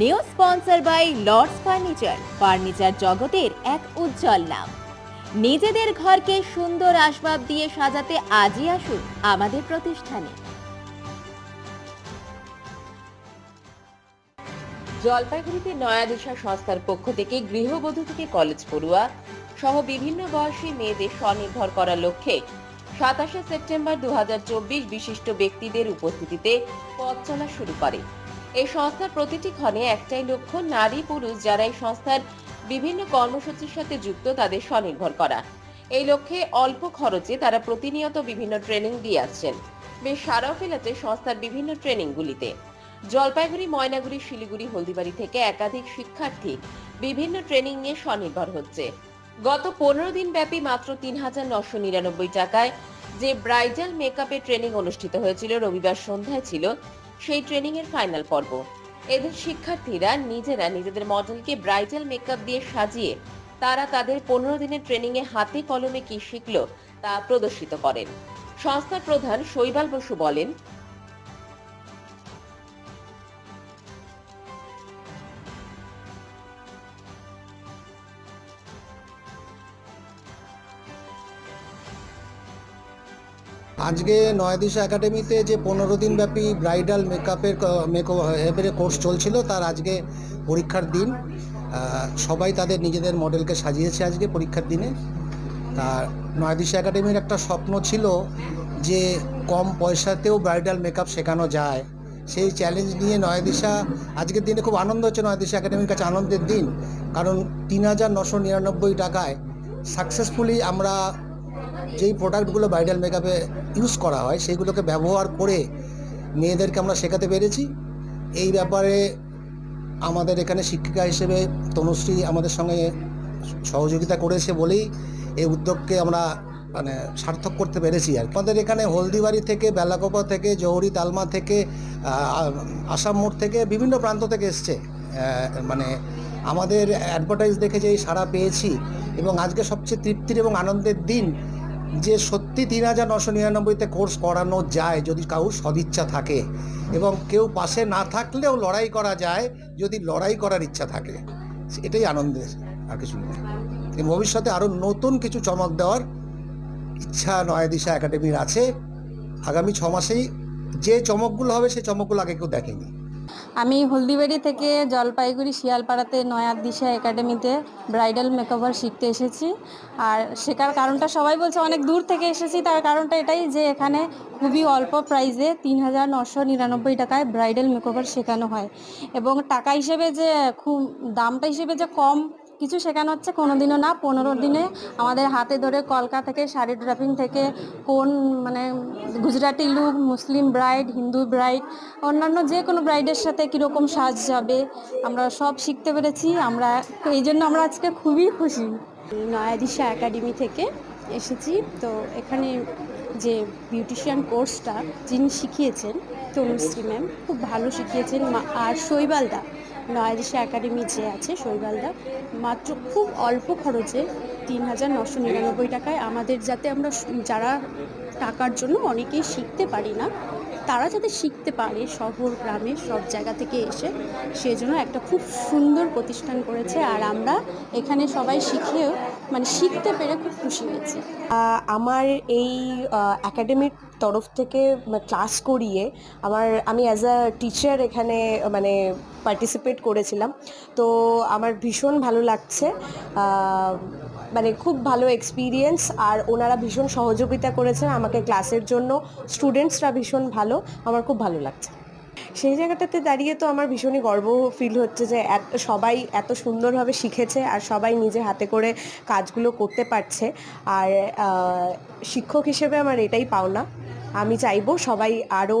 New sponsor by Lords furniture. Furniture জগতের এক উজ্জ্বল নাম। নিজেদের ঘরকে সুন্দর আসবাব দিয়ে সাজাতে আজই আসুন আমাদের প্রতিষ্ঠানে। জলপাইগুড়িতে নয়া দিশা সংস্থার পক্ষ থেকে গৃহবধূ থেকে কলেজ পড়ুয়া সহ বিভিন্ন বয়সী মেয়েদের স্বনির্ভর করার লক্ষ্যে সাতাশে সেপ্টেম্বর দু বিশিষ্ট ব্যক্তিদের উপস্থিতিতে পথ চলা শুরু করে। এই সংস্থার প্রতিটি ক্ষণে একটাই লক্ষ্য, নারী, পুরুষ যারা এই সংস্থার বিভিন্ন কর্মসূচির সাথে যুক্ত তাদের স্বনির্ভর করা। এই লক্ষ্যে অল্প খরচে তারা প্রতিনিয়ত বিভিন্ন ট্রেনিং দিয়ে আসছেন। বেশ সারাও ফেলেছে সংস্থার বিভিন্ন ট্রেনিংগুলিতে। জলপাইগুড়ি, ময়নাগুড়ি, শিলিগুড়ি, হলদিবাড়ি থেকে একাধিক শিক্ষার্থী বিভিন্ন ট্রেনিং নিয়ে স্বনির্ভর হচ্ছে। গত পনেরো দিন ব্যাপী মাত্র তিন হাজার নশো নিরানব্বই টাকায় যে ব্রাইডাল মেকআপের ট্রেনিং অনুষ্ঠিত হয়েছিল রবিবার সন্ধ্যায় ছিল সেই ট্রেনিং এর ফাইনাল পর্ব। এদের শিক্ষার্থীরা নিজেরা নিজেদের মডেলকে ব্রাইডাল মেকআপ দিয়ে সাজিয়ে তারা তাদের পনেরো দিনের ট্রেনিং এ হাতে কলমে কি শিখলো তা প্রদর্শিত করেন। সংস্থার প্রধান শৈবাল বসু বলেন আজকে নয়াদিশা একাডেমিতে যে পনেরো দিন ব্যাপী ব্রাইডাল মেকআপের মেকআপের কোর্স চলছিল, তার আজকে পরীক্ষার দিন। সবাই তাদের নিজেদের মডেলকে সাজিয়েছে আজকে পরীক্ষার দিনে। তার নয়াদিশা একাডেমির একটা স্বপ্ন ছিল যে কম পয়সাতেও ব্রাইডাল মেকআপ শেখানো যায়। সেই চ্যালেঞ্জ নিয়ে নয়াদিশা, আজকের দিনে খুব আনন্দ হচ্ছে নয়াদিশা একাডেমির কাছে আনন্দের দিন। কারণ তিন হাজার নশো নিরানব্বই টাকায় সাকসেসফুলি আমরা যেই প্রোডাক্টগুলো ব্রাইডাল মেকআপে ইউজ করা হয় সেইগুলোকে ব্যবহার করে মেয়েদেরকে আমরা শেখাতে পেরেছি। এই ব্যাপারে আমাদের এখানে শিক্ষিকা হিসেবে তনুশ্রী আমাদের সঙ্গে সহযোগিতা করেছে বলেই এই উদ্যোগকে আমরা মানে সার্থক করতে পেরেছি। আর আমাদের এখানে হলদিবাড়ি থেকে, বেলাকোপা থেকে, জৌহরি তালমা থেকে আসাম মোড় থেকে বিভিন্ন প্রান্ত থেকে এসছে। মানে আমাদের অ্যাডভার্টাইজ দেখে যেই সাড়া পেয়েছি এবং আজকে সবচেয়ে তৃপ্তির এবং আনন্দের দিন যে সত্যি তিন হাজার নশো নিরানব্বইতে কোর্স করানো যায়, যদি কারোর সদিচ্ছা থাকে এবং কেউ পাশে না থাকলেও লড়াই করা যায়, যদি লড়াই করার ইচ্ছা থাকে। এটাই আনন্দের আর কিছু নয়। ভবিষ্যতে আরও নতুন কিছু চমক দেওয়ার ইচ্ছা নয়াদিশা একাডেমির আছে। আগামী ছ মাসেই যে চমকগুলো হবে সেই চমকগুলো আগে কেউ দেখেনি। আমি হলদিবাড়ি থেকে জলপাইগুড়ি শিয়ালপাড়াতে নয়া দিশা একাডেমিতে ব্রাইডাল মেকওভার শিখতে এসেছি। আর শেখার কারণটা সবাই বলছে, অনেক দূর থেকে এসেছি, তার কারণটা এটাই যে এখানে খুবই অল্প প্রাইজে তিন হাজার নশো নিরানব্বই টাকায় ব্রাইডাল মেকওভার শেখানো হয়। এবং টাকা হিসেবে যে খুব, দামটা হিসেবে যে কম কিছু শেখানো হচ্ছে কোনো দিনও না, পনেরো দিনে আমাদের হাতে ধরে কলকা থেকে, শাড়ি ড্রাপিং থেকে, কোন মানে Gujarati look, Muslim bride, Hindu bride, অন্যান্য যে কোনো ব্রাইডের সাথে কীরকম সাজ যাবে, আমরা সব শিখতে পেরেছি, আমরা এই জন্য আমরা আজকে খুবই খুশি। নয়াদিশা একাডেমি থেকে এসেছি, তো এখানে যে বিউটিশিয়ান কোর্সটা যিনি শিখিয়েছেন তনুশ্রী ম্যাম, খুব ভালো শিখিয়েছেন আর শৈবালদা। নয়াদিশা একাডেমি যে আছে, শৈবালদা, মাত্র খুব অল্প খরচে তিন হাজার নশো নিরানব্বই টাকায় আমাদের যাতে আমরা যারা টাকার জন্য অনেকেই শিখতে পারি না তারা যাতে শিখতে পারে শহর, গ্রামে, সব জায়গা থেকে এসে, সেজন্য একটা খুব সুন্দর প্রতিষ্ঠান করেছে আর আমরা এখানে সবাই শিখেও মানে শিখতে পেরে খুব খুশি হয়েছি। আমার এই একাডেমির তরফ থেকে ক্লাস করিয়ে আমার, আমি অ্যাজ আ টিচার এখানে মানে পার্টিসিপেট করেছিলাম। তো আমার ভীষণ ভালো লাগছে। মানে খুব ভালো এক্সপিরিয়েন্স আর ওনারা ভীষণ সহযোগিতা করেছেন আমাকে ক্লাসের জন্য। স্টুডেন্টসরা ভীষণ ভালো, আমার খুব ভালো লাগছে। সেই জায়গাটাতে দাঁড়িয়ে তো আমার ভীষণই গর্ব ফিল হচ্ছে যে সবাই এত সুন্দরভাবে শিখেছে আর সবাই নিজে হাতে করে কাজগুলো করতে পারছে। আর শিক্ষক হিসেবে আমার এটাই পাওনা। আমি চাইব সবাই আরও